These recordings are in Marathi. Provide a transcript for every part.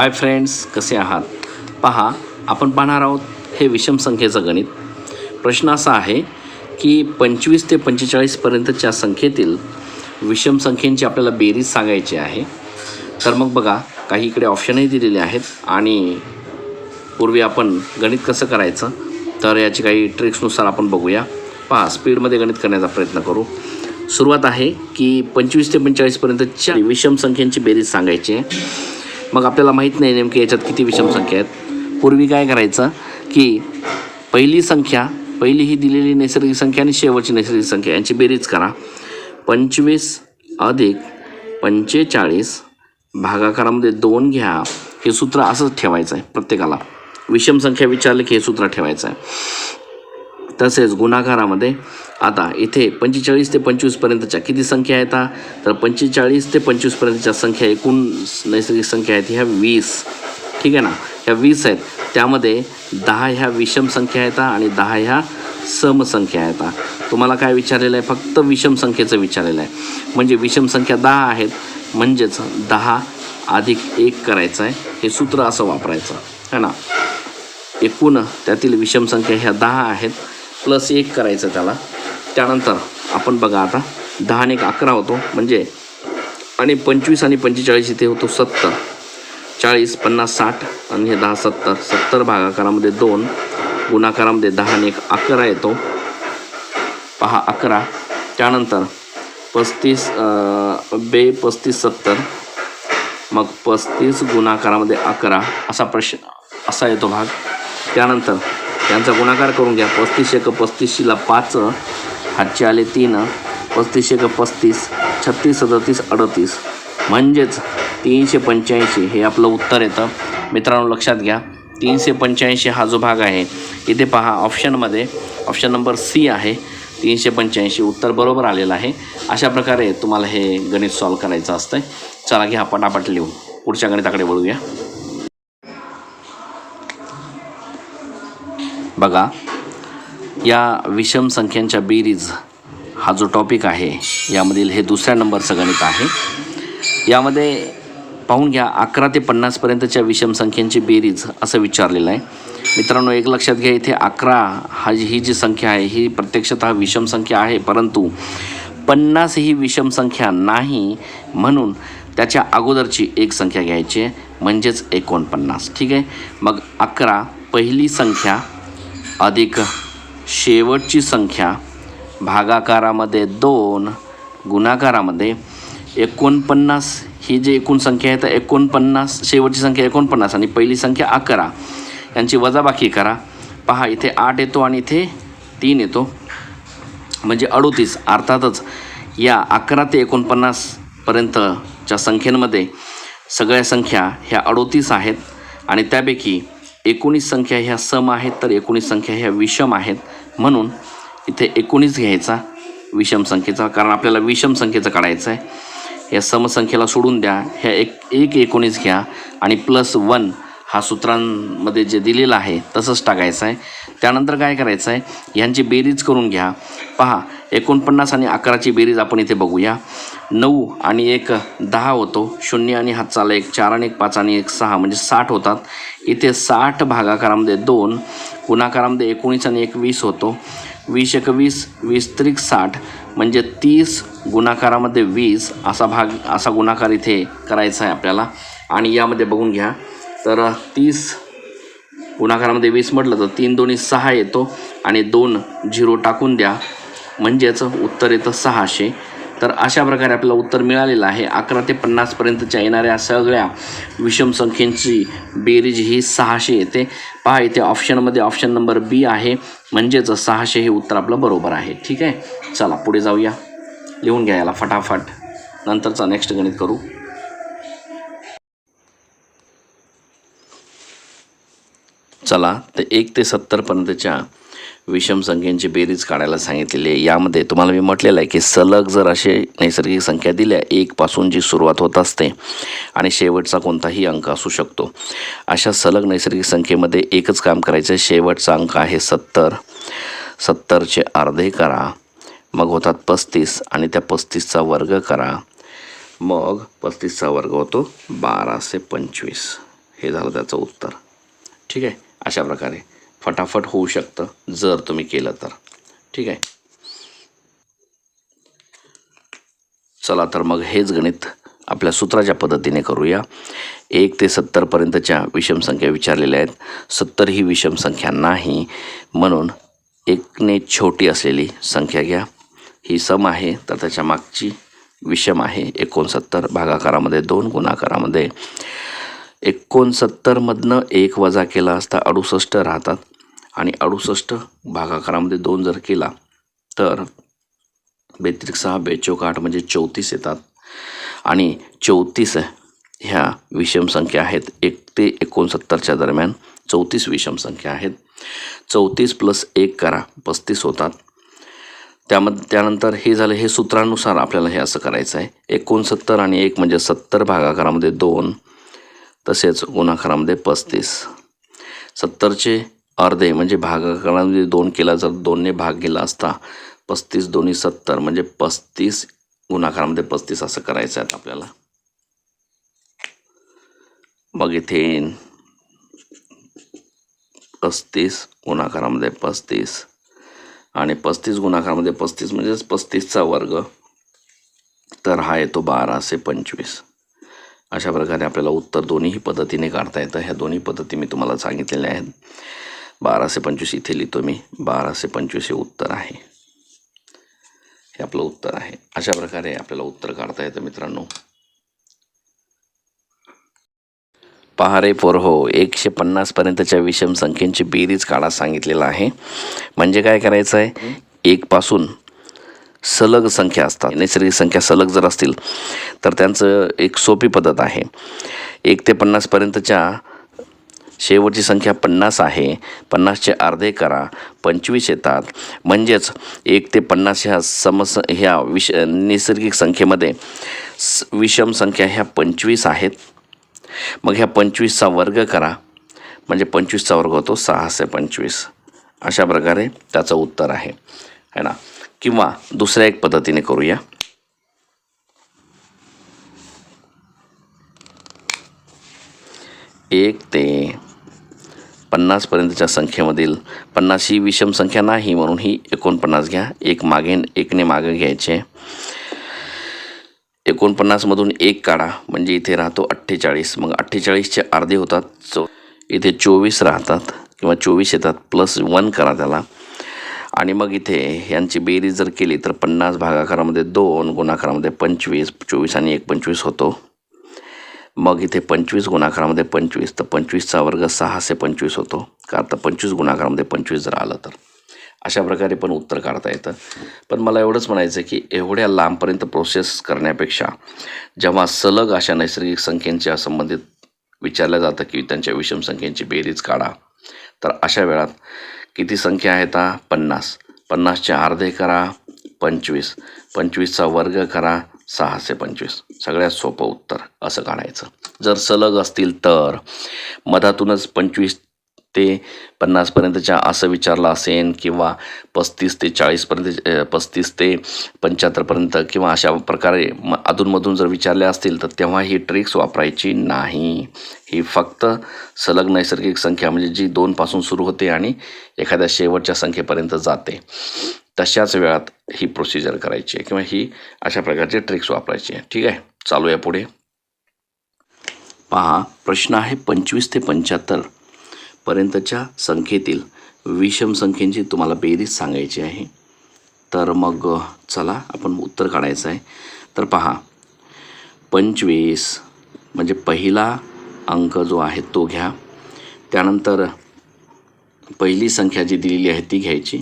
हाय फ्रेंड्स कसे आहात? पहा आपण पाहणार आहोत हे विषम संख्येचं गणित. प्रश्न असा आहे की पंचवीस ते पंचेचाळीसपर्यंतच्या संख्येतील विषम संख्येंची आपल्याला बेरीज सांगायची आहे. तर मग बघा काही इकडे ऑप्शनही दिलेले आहेत आणि पूर्वी आपण गणित कसं करायचं? तर याची काही ट्रिक्सनुसार आपण बघूया. पहा स्पीडमध्ये गणित करण्याचा प्रयत्न करू. सुरुवात आहे की पंचवीस ते पंचेचाळीसपर्यंतच्या विषम संख्येची बेरीज सांगायची आहे. मग आपल्याला माहीत नाही नेमके याच्यात किती विषम संख्या आहेत. पूर्वी काय करायचं की पहिली संख्या पहिली ही दिलेली नैसर्गिक संख्या आणि शेवटची नैसर्गिक संख्या यांची बेरीज करा. पंचवीस अधिक पंचेचाळीस भागाकारामध्ये दोन घ्या. हे सूत्र असंच ठेवायचं आहे प्रत्येकाला. विषम संख्या विचारले की हे सूत्र ठेवायचं आहे तसेच गुन्हागारामध्ये आता इथे पंचेचाळीस ते पंचवीसपर्यंतच्या किती संख्या आहेत तर पंचेचाळीस ते पंचवीसपर्यंतच्या संख्या एकूण नैसर्गिक संख्या आहेत ह्या वीस. ठीक आहे ना? ह्या वीस आहेत. त्यामध्ये दहा ह्या विषम संख्या आहेत आणि दहा ह्या समसंख्या आहेत तुम्हाला काय विचारलेलं आहे? फक्त विषम संख्येचं विचारलेलं आहे. म्हणजे विषम संख्या दहा आहेत म्हणजेच दहा अधिक एक करायचं आहे. हे सूत्र असं वापरायचं. है ना? एकूण त्यातील विषम संख्या ह्या दहा आहेत. प्लस एक करायचं त्याला. त्यानंतर आपण बघा आता दहा आणि एक अकरा होतो म्हणजे आणि पंचवीस आणि पंचेचाळीस इथे होतो सत्तर. चाळीस पन्नास साठ आणि हे दहा सत्तर. सत्तर भागाकारामध्ये दोन गुणाकारामध्ये दहा आणि एक अकरा येतो. पहा अकरा. त्यानंतर पस्तीस बे पस्तीस सत्तर. मग पस्तीस गुणाकारामध्ये अकरा असा प्रश्न असा येतो भाग. त्यानंतर त्यांचा गुणाकार करून घ्या. पस्तीस एक पस्तीसशीला पाच हातचे आले तीन. पस्तीस एक पस्तीस छत्तीस सदतीस अडतीस. म्हणजेच तीनशे पंच्याऐंशी हे आपलं उत्तर येतं. मित्रांनो लक्षात घ्या. तीनशे पंच्याऐंशी हा जो भाग आहे इथे पहा ऑप्शनमध्ये ऑप्शन नंबर सी आहे. तीनशे पंच्याऐंशी उत्तर बरोबर आलेलं आहे. अशा प्रकारे तुम्हाला हे गणित सॉल्व करायचं असतं चला घ्या पटापट लिहू पुढच्या गणिताकडे वळूया. बघा या विषम संख्यांच्या बेरीज हा जो टॉपिक आहे यामधील हे दुसऱ्या नंबरचं गणित आहे. यामध्ये पाहून घ्या अकरा ते पन्नासपर्यंतच्या विषम संख्यांची बेरीज असं विचारलेलं आहे. मित्रांनो एक लक्षात घ्या इथे अकरा हा जी ही जी संख्या आहे ही प्रत्यक्षतः विषम संख्या आहे परंतु पन्नास ही विषम संख्या नाही म्हणून त्याच्या अगोदरची एक संख्या घ्यायची आहे म्हणजेच एकोणपन्नास. ठीक आहे? मग अकरा पहिली संख्या अधिक. शेवटची संख्या भागाकारामध्ये दोन गुणाकारामध्ये एकोणपन्नास. ही जी एकूण संख्या आहे तर एकोणपन्नास शेवटची संख्या एकोणपन्नास आणि पहिली संख्या अकरा. यांची वजाबाकी करा. पहा इथे आठ येतो आणि इथे तीन येतो. म्हणजे अडोतीस. अर्थातच या अकरा ते एकोणपन्नासपर्यंतच्या संख्येमध्ये सगळ्या संख्या ह्या अडोतीस आहेत. आणि त्यापैकी एकोणीस संख्या ह्या सम आहेत तर एकोणीस संख्या ह्या विषम आहेत. म्हणून इथे एकोणीस घ्यायचा विषम संख्येचा कारण आपल्याला विषम संख्येचा काढायचं आहे या समसंख्येला सोडून द्या. ह्या एक एक एकोणीस घ्या आणि प्लस वन हा सूत्रांमध्ये जे दिलेलं आहे तसंच टाकायचं आहे त्यानंतर काय करायचं आहे ह्यांची बेरीज करून घ्या. पहा एकोणपन्नास आणि अकराची बेरीज आपण इथे बघूया. नऊ आणि एक दहा होतो शून्य आणि हातचाला एक चार आणि एक पाच आणि एक सहा म्हणजे साठ होतात. इथे साठ भागाकारामध्ये दोन गुणाकारामध्ये एकोणीस आणि एक वीस होतो. वीस एक वीस वीस त्रिक साठ म्हणजे तीस गुणाकारामध्ये वीस असा भाग असा गुणाकार इथे करायचा आहे आपल्याला. आणि यामध्ये बघून घ्या तर तीस गुणाकारामध्ये वीस म्हटलं तर तीन दोन्ही सहा येतो. आणि दोन झिरो टाकून द्या म्हणजेच उत्तर येतं सहाशे. तर अशा प्रकारे आपल्याला उत्तर मिळालेलं आहे. अकरा ते पन्नासपर्यंतच्या येणाऱ्या सगळ्या विषम संख्येची बेरीज ही सहाशे येते. पहा इथे ऑप्शनमध्ये ऑप्शन नंबर बी आहे. म्हणजेच सहाशे हे उत्तर आपलं बरोबर आहे. ठीक आहे? चला पुढे जाऊया. लिहून घ्या याला फटाफट. नंतरचा नेक्स्ट गणित करू. चला तर एक ते सत्तरपर्यंतच्या विषम संख्येची बेरीज काढायला सांगितलेली आहे. यामध्ये तुम्हाला मी म्हटलेलं आहे की सलग जर असे नैसर्गिक संख्या दिल्या एकपासून जी सुरुवात होत असते आणि शेवटचा कोणताही अंक असू शकतो. अशा सलग नैसर्गिक संख्येमध्ये एकच काम करायचं आहे. शेवटचा अंक आहे सत्तर. सत्तरचे अर्धे करा. मग होतात पस्तीस आणि त्या पस्तीसचा वर्ग करा. मग पस्तीसचा वर्ग होतो बाराशे पंचवीस. हे झालं त्याचं उत्तर. ठीक आहे? अशा प्रकारे. फटाफट होऊ शकतं जर तुम्ही केलं तर. ठीक आहे? चला तर मग हेच गणित आपल्या सूत्राच्या पद्धतीने करूया. एक ते सत्तरपर्यंतच्या विषम संख्या विचारलेल्या आहेत. सत्तर ही विषम संख्या नाही म्हणून एकने छोटी असलेली संख्या घ्या. ही सम आहे तर त्याच्या मागची विषम आहे एकोणसत्तर भागाकारामध्ये दोन गुणाकारामध्ये एकोणसत्तरमधनं एक वजा केला असता अडुसष्ट राहतात. आणि अडुसष्ट भागाकारामध्ये दोन जर केला तर बेत्रिक सहा बेचोक आठ म्हणजे चौतीस येतात. आणि चौतीस ह्या विषम संख्या आहेत. एक ते एकोणसत्तरच्या दरम्यान चौतीस विषम संख्या आहेत. चौतीस प्लस एक करा पस्तीस होतात. त्यामध्ये त्यानंतर हे झालं हे सूत्रानुसार आपल्याला हे असं करायचं आहे एकोणसत्तर आणि एक म्हणजे सत्तर भागाकारामध्ये दोन तसेच गुणाकारामध्ये पस्तीस. सत्तरचे अर्धे म्हणजे भागाकारामध्ये दोन केला जर दोनने भाग गेला असता पस्तीस दोन्ही सत्तर म्हणजे पस्तीस गुणाकारामध्ये पस्तीस असं करायचं आहे आपल्याला. मग इथे पस्तीस गुणाकारामध्ये पस्तीस. आणि पस्तीस गुणाकारामध्ये पस्तीस म्हणजेच पस्तीसचा वर्ग. तर हा येतो बाराशे पंचवीस. अशा प्रकारे आपल्याला उत्तर दोन्हीही पद्धतीने काढता येतं. ह्या दोन्ही पद्धती मी तुम्हाला सांगितलेल्या आहेत. बाराशे पंचवीस इथे लिहितो मी. बाराशे पंचवीस हे उत्तर आहे. हे आपलं उत्तर आहे. अशा प्रकारे आपल्याला उत्तर काढता येतं मित्रांनो. पहारे पोर हो एकशे पन्नासपर्यंतच्या विषम संख्येची बेरीज काढा सांगितलेलं आहे. म्हणजे काय करायचं आहे एकपासून सलग संख्या असतात. नैसर्गिक संख्या सलग जर असतील तर त्यांचं एक सोपी पद्धत आहे. एक ते पन्नासपर्यंतच्या शेवटची संख्या पन्नास आहे. पन्नासचे अर्धे करा पंचवीस येतात. म्हणजेच एक ते पन्नास ह्या समस ह्या विष नैसर्गिक संख्येमध्ये स विषम संख्या ह्या पंचवीस आहेत. मग ह्या पंचवीसचा वर्ग करा. म्हणजे पंचवीसचा वर्ग होतो सहाशे पंचवीस. अशा प्रकारे त्याचं उत्तर आहे. है ना? किंवा दुसऱ्या एक पद्धतीने करूया. एक ते पन्नासपर्यंतच्या संख्येमधील पन्नास ही विषम संख्या नाही म्हणून ही एकोणपन्नास घ्या. एक मागे एकने मागे घ्यायचे. एकोणपन्नासमधून एक काढा. म्हणजे इथे राहतो अठ्ठेचाळीस. मग अठ्ठेचाळीसचे अर्धे होतात. चो इथे चोवीस राहतात किंवा चोवीस येतात. प्लस वन करा त्याला. आणि मग इथे यांची बेरीज जर केली तर पन्नास भागाकारामध्ये दोन गुणाकारामध्ये पंचवीस चोवीस आणि एक पंचवीस होतो. मग इथे पंचवीस गुणाकारामध्ये पंचवीस तर पंचवीसचा वर्ग सहाशे पंचवीस होतो. का तर पंचवीस गुणाकारामध्ये पंचवीस जर आलं तर? अशा प्रकारे पण उत्तर काढता येतं. पण मला एवढंच म्हणायचं की एवढ्या लांबपर्यंत प्रोसेस करण्यापेक्षा जेव्हा सलग अशा नैसर्गिक संख्येच्या संबंधित विचारलं जातं की त्यांच्या विषम संख्येची बेरीज काढा तर अशा वेळात किती संख्या आहेत पन्नास. पन्नासचे अर्धे करा पंचवीस. पंचवीसचा वर्ग करा सहाशे पंचवीस. सगळ्यात सोपं उत्तर असं काढायचं. जर सलग असतील तर मधातूनच पंचवीस ते पन्नासपर्यंतच्या असं विचारलं असेल किंवा पस्तीस ते चाळीसपर्यंत पस्तीस ते पंच्याहत्तरपर्यंत किंवा अशा प्रकारे म अधूनमधून जर विचारले असतील तर तेव्हा ही ट्रिक्स वापरायची नाही. ही फक्त सलग नैसर्गिक संख्या म्हणजे जी दोनपासून सुरू होते आणि एखाद्या शेवटच्या संख्येपर्यंत जाते. तशाच वेळात ही प्रोसिजर करायची आहे किंवा ही अशा प्रकारची ट्रिक्स वापरायची आहे. ठीक आहे? चालूया पुढे. पहा प्रश्न आहे पंचवीस ते पंच्याहत्तर. पर्यंतच्या संख्येतील विषम संख्येची तुम्हाला बेरीज सांगायची आहे. तर मग चला आपण उत्तर काढायचं आहे. तर पहा. पंचवीस म्हणजे पहिला अंक जो आहे तो घ्या. त्यानंतर पहिली संख्या जी दिलेली आहे ती घ्यायची.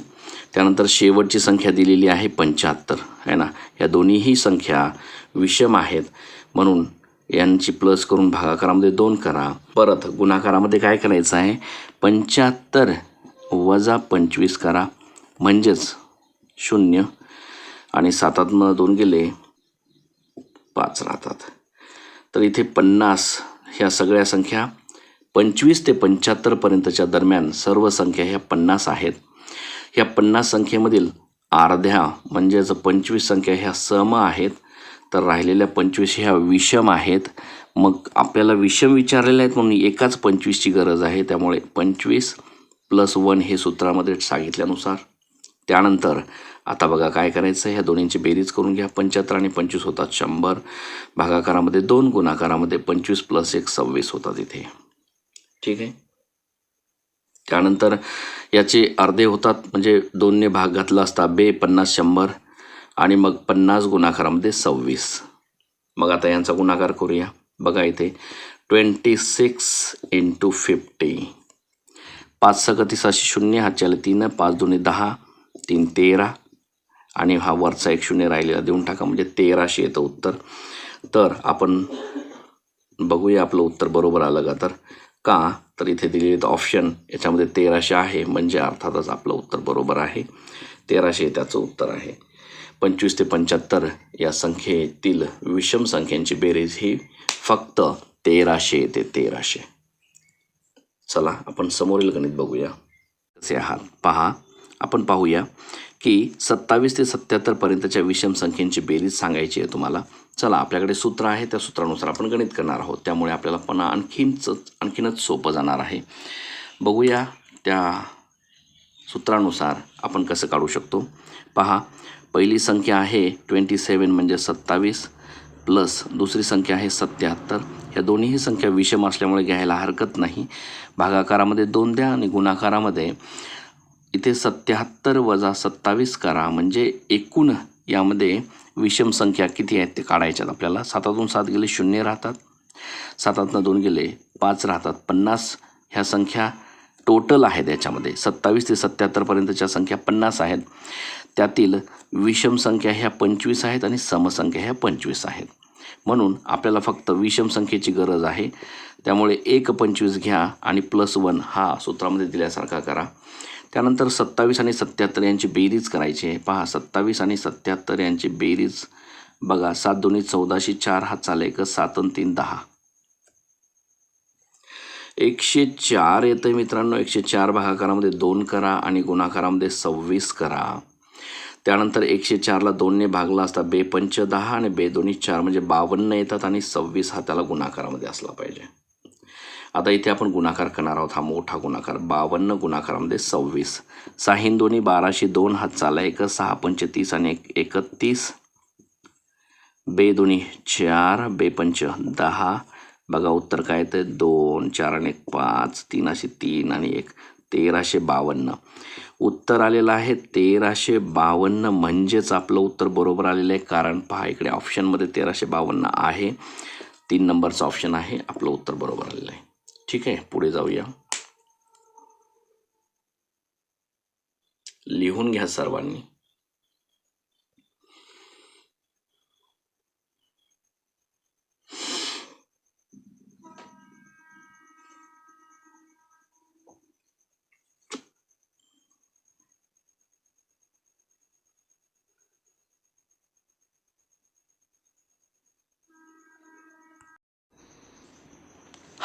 त्यानंतर शेवटची संख्या दिलेली आहे पंच्याहत्तर आहे ना? या दोन्हीही संख्या विषम आहेत. म्हणून यांची प्लस करून भागाकारामध्ये दोन करा. परत गुणाकारामध्ये काय करायचं आहे? पंच्याहत्तर वजा पंचवीस करा. म्हणजेच शून्य. आणि सातातनं दोन गेले पाच राहतात. तर इथे पन्नास ह्या सगळ्या संख्या पंचवीस ते पंच्याहत्तरपर्यंतच्या दरम्यान सर्व संख्या ह्या पन्नास आहेत. ह्या पन्नास संख्येमधील अर्ध्या म्हणजेच पंचवीस संख्या ह्या सम आहेत. तर राहिलेल्या पंचवीस ह्या विषम आहेत. मग आपल्याला विषम विचारलेले आहेत म्हणून एकाच पंचवीसची गरज आहे. त्यामुळे पंचवीस प्लस वन हे सूत्रामध्ये सांगितल्यानुसार त्यानंतर आता बघा काय करायचं? ह्या दोन्हींची बेरीज करून घ्या. पंच्याहत्तर आणि पंचवीस होतात शंभर. भागाकारामध्ये दोन गुणाकारामध्ये पंचवीस प्लस एक सव्वीस होतात इथे. ठीक आहे? त्यानंतर याचे अर्धे होतात. म्हणजे दोनने भाग घातला असता बे पन्नास शंभर. आणि मग पन्नास गुणाकारामध्ये सव्वीस. मग आता यांचा गुणाकार करूया. बघा इथे ट्वेंटी सिक्स इंटू फिफ्टी पाच सकतीसाशे शून्य हातच्याला तीन पाच दोन्ही दहा तीन तेरा. आणि हा वरचा एक शून्य राहिलेला देऊन टाका म्हणजे तेराशे येतं उत्तर. तर आपण बघूया आपलं उत्तर बरोबर आलं का. तर का? तर इथे दिलेले ऑप्शन याच्यामध्ये तेराशे आहे म्हणजे अर्थातच आपलं उत्तर बरोबर आहे. तेराशे त्याचं उत्तर आहे. पंचवीस ते पंच्याहत्तर या संख्येतील विषम संख्यांची बेरीज ही फक्त तेराशे येते तेराशे. चला आपण समोरील गणित बघूया. कसे आहात? पहा. आपण पाहूया की सत्तावीस ते सत्त्याहत्तरपर्यंतच्या विषम संख्येची बेरीज सांगायची आहे तुम्हाला. चला आपल्याकडे सूत्र आहे त्या सूत्रानुसार आपण गणित करणार आहोत. त्यामुळे आपल्याला पण आणखीनच आणखीनच सोपं जाणार आहे. बघूया त्या सूत्रानुसार आपण कसं काढू शकतो. पहा पहिली संख्या आहे ट्वेंटी सेवन म्हणजे सत्तावीस प्लस दुसरी संख्या आहे सत्याहत्तर. या दोन्हीही संख्या विषम असल्यामुळे घ्यायला हरकत नाही. भागाकारामध्ये दोन द्या आणि गुणाकारामध्ये इथे सत्याहत्तर वजा सत्तावीस करा. म्हणजे एकूण यामध्ये विषम संख्या किती आहेत ते काढायच्यात आपल्याला. सातातून सात गेले शून्य राहतात. सातातनं दोन गेले पाच राहतात. पन्नास ह्या संख्या टोटल आहेत याच्यामध्ये. सत्तावीस ते सत्याहत्तरपर्यंतच्या संख्या पन्नास आहेत. त्यातील विषम संख्या ह्या पंचवीस आहेत आणि समसंख्या ह्या पंचवीस आहेत. म्हणून आपल्याला फक्त विषम संख्येची गरज आहे. त्यामुळे एक पंचवीस घ्या आणि प्लस वन हा सूत्रामध्ये दिल्यासारखा करा. त्यानंतर सत्तावीस आणि सत्याहत्तर यांची बेरीज करायची आहे. पहा सत्तावीस आणि सत्याहत्तर यांची बेरीज. बघा सात दोन्ही चौदाशे चार हा चालेल का सात आणि तीन दहा. एकशे चार येतं मित्रांनो. एकशे चार भागाकारामध्ये दोन करा आणि गुणाकारामध्ये सव्वीस करा. त्यानंतर एकशे चारला दोनने भागला असता. बे पंच दहा आणि बे दोन्ही चार म्हणजे बावन्न येतात आणि सव्वीस हा त्याला गुणाकारामध्ये असला पाहिजे. आता इथे आपण गुणाकार करणार आहोत. हा मोठा गुणाकार. बावन्न गुणाकारामध्ये सव्वीस. साहीन दोन्ही बाराशे दोन. हात चाला एक. सहा पंचतीस आणि एक एकतीस. बे दोन्ही चार. बेपंच दहा. बघा उत्तर काय येतं दोन चार आणि एक पाच. तीन असे तीन आणि एक. तेराशे बावन्न. उत्तर आलेलं आहे. तेराशे बावन्न म्हणजेच आपलं उत्तर बरोबर आलेलं आहे. कारण पहा इकडे ऑप्शनमध्ये तेराशे बावन्न आहे. तीन नंबरचं ऑप्शन आहे. आपलं उत्तर बरोबर आलेलं आहे. ठीक आहे पुढे जाऊया. लिहून घ्या सर्वांनी.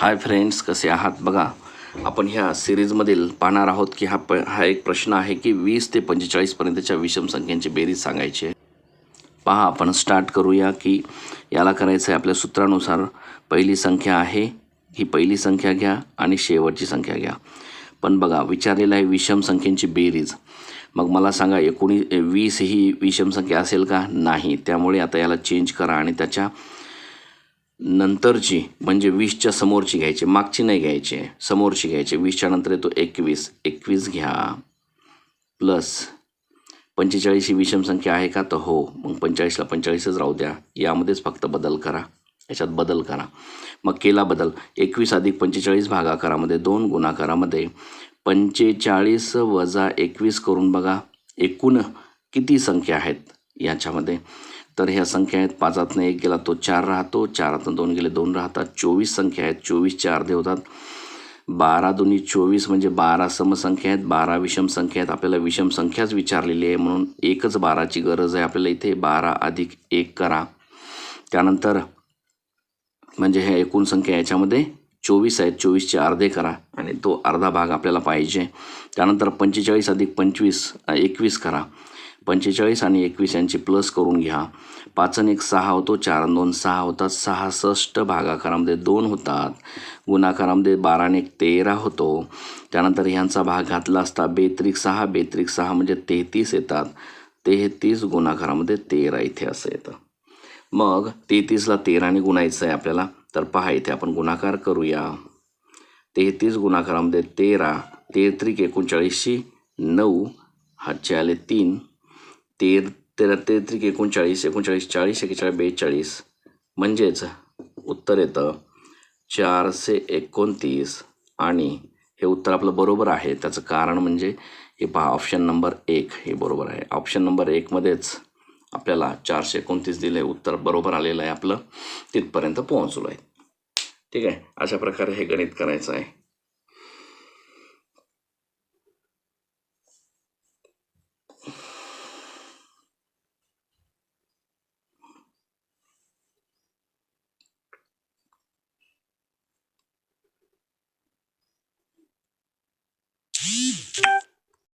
हाय फ्रेंड्स कसे आहात? बघा आपण ह्या सिरीजमधील पाहणार आहोत की हा प हा एक प्रश्न आहे की वीस ते पंचेचाळीसपर्यंतच्या विषम संख्यांची बेरीज सांगायची आहे. पहा आपण स्टार्ट करूया की याला करायचं आहे आपल्या सूत्रानुसार. पहिली संख्या आहे ही पहिली संख्या घ्या आणि शेवटची संख्या घ्या. पण बघा विचारलेलं आहे विषम संख्येची बेरीज. मग मला सांगा एकोणी वीस ही विषम संख्या असेल का? नाही. त्यामुळे आता याला चेंज करा आणि त्याच्या नंतरची म्हणजे वीसच्या समोरची घ्यायची मागची नाही घ्यायची समोरची घ्यायची. वीसच्या नंतर येतो एकवीस एकवीस घ्या. प्लस पंचेचाळीस ही विषम संख्या आहे का? तर हो. मग पंचेचाळीसला पंचेचाळीसच राहू द्या. यामध्येच फक्त बदल करा. याच्यात बदल करा. मग केला बदल. एकवीस अधिक पंचेचाळीस भागाकारामध्ये दोन गुणाकारामध्ये पंचेचाळीस वजा एकवीस करून बघा. एकूण किती संख्या आहेत याच्यामध्ये? तर ह्या संख्या आहेत पाचातनं एक गेला तो चार राहतो. चारातनं दोन गेले दोन राहतात. चोवीस संख्या आहेत. चोवीसचे अर्धे होतात बारा दोन्ही चोवीस म्हणजे बारा समसंख्या आहेत. बारा विषम संख्या आहेत. आपल्याला विषम संख्याच विचारलेली आहे म्हणून एकच बाराची गरज आहे. आपल्याला इथे बारा अधिक एक करा. त्यानंतर म्हणजे ह्या एकूण संख्या याच्यामध्ये चोवीस आहेत. चोवीसचे अर्धे करा आणि तो अर्धा भाग आपल्याला पाहिजे. त्यानंतर पंचेचाळीस अधिक पंचवीस एकवीस करा. पंचेचाळीस आणि एकवीस यांची प्लस करून घ्या. पाचन एक सहा होतो चार दोन सहा होतात सहासष्ट भागाकारामध्ये दोन होतात. गुणाकारामध्ये बारा आणि एक तेरा होतो. त्यानंतर ह्यांचा भाग घातला असता बेत्रिक सहा बेत्रिक सहा म्हणजे तेहतीस येतात. तेहतीस गुणाकारामध्ये तेरा इथे असं येतं. मग तेहतीसला तेराने गुणायचं आहे आपल्याला तर पहा इथे आपण गुणाकार करूया. तेहतीस गुणाकारामध्ये तेरा तेहत्रिक एकोणचाळीसशी नऊ हातचे आले तीन. तेर तेरा तेहत्रिक एकोणचाळीस एकोणचाळीस चाळीस एकेचाळीस बेचाळीस. म्हणजेच उत्तर येतं चारशे एकोणतीस. आणि हे उत्तर आपलं बरोबर आहे. त्याचं कारण म्हणजे हे पहा ऑप्शन नंबर एक हे बरोबर आहे. ऑप्शन नंबर एकमध्येच आपल्याला चारशे एकोणतीस दिले. उत्तर बरोबर आलेलं आहे आपलं. तिथपर्यंत पोहोचलो आहे ठीक आहे? अशा प्रकारे हे गणित करायचं आहे.